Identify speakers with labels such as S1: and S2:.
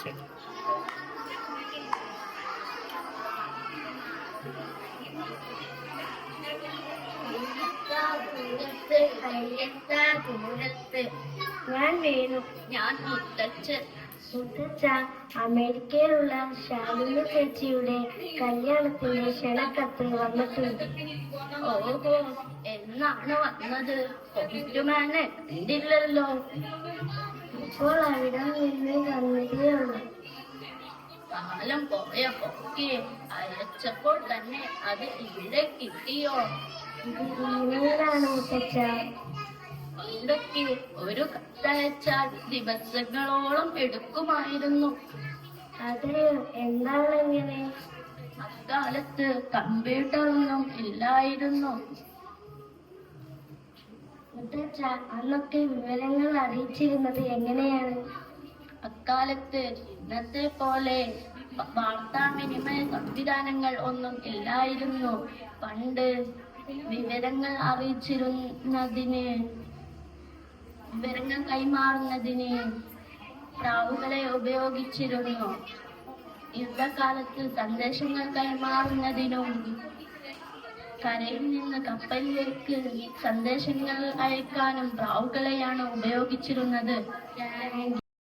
S1: ശരി.
S2: ഞാൻ വേണു. ഞാൻ മുത്തച്ഛൻ. മുത്തച്ഛ അമേരിക്കയിലുള്ള ശാലിനി ചേച്ചിയുടെ കല്യാണത്തിന്റെ ക്ഷണക്കത്ത് വന്നിട്ടുണ്ട്. ഓഹോ എന്നാണ് വന്നത്? എന്തില്ലല്ലോ? ഇപ്പോൾ അവിടെ നിന്ന് വന്നതേ ഉള്ളൂ കാലം പോയ പൊക്കി അയച്ചപ്പോൾ തന്നെ അത് ഇവിടെ കിട്ടിയോ? ഇങ്ങനെയാണ് മുത്തച്ഛ പണ്ടൊക്കെ ഒരു കത്തയച്ചാൽ ദിവസങ്ങളോളം എടുക്കുമായിരുന്നു. അതെ എന്താണെങ്കിൽ അക്കാലത്ത് കമ്പ്യൂട്ടറൊന്നും ഇല്ലായിരുന്നു. മുത്തച്ഛ അന്നൊക്കെ വിവരങ്ങൾ അറിയിച്ചിരുന്നത് എങ്ങനെയാണ്? അക്കാലത്ത് ഇന്നത്തെ പോലെ വാർത്താവിനിമയ സംവിധാനങ്ങൾ ഒന്നും ഇല്ലായിരുന്നു. പണ്ട് വിവരങ്ങൾ അറിയിച്ചിരുന്നതിന് വിവരങ്ങൾ കൈമാറുന്നതിന് പ്രാവുകളെ ഉപയോഗിച്ചിരുന്നു. യുദ്ധകാലത്ത് സന്ദേശങ്ങൾ കൈമാറുന്നതിനും കരയിൽ നിന്ന് കപ്പലിലേക്ക് സന്ദേശങ്ങൾ അയക്കാനും പ്രാവുകളെയാണ് ഉപയോഗിച്ചിരുന്നത്.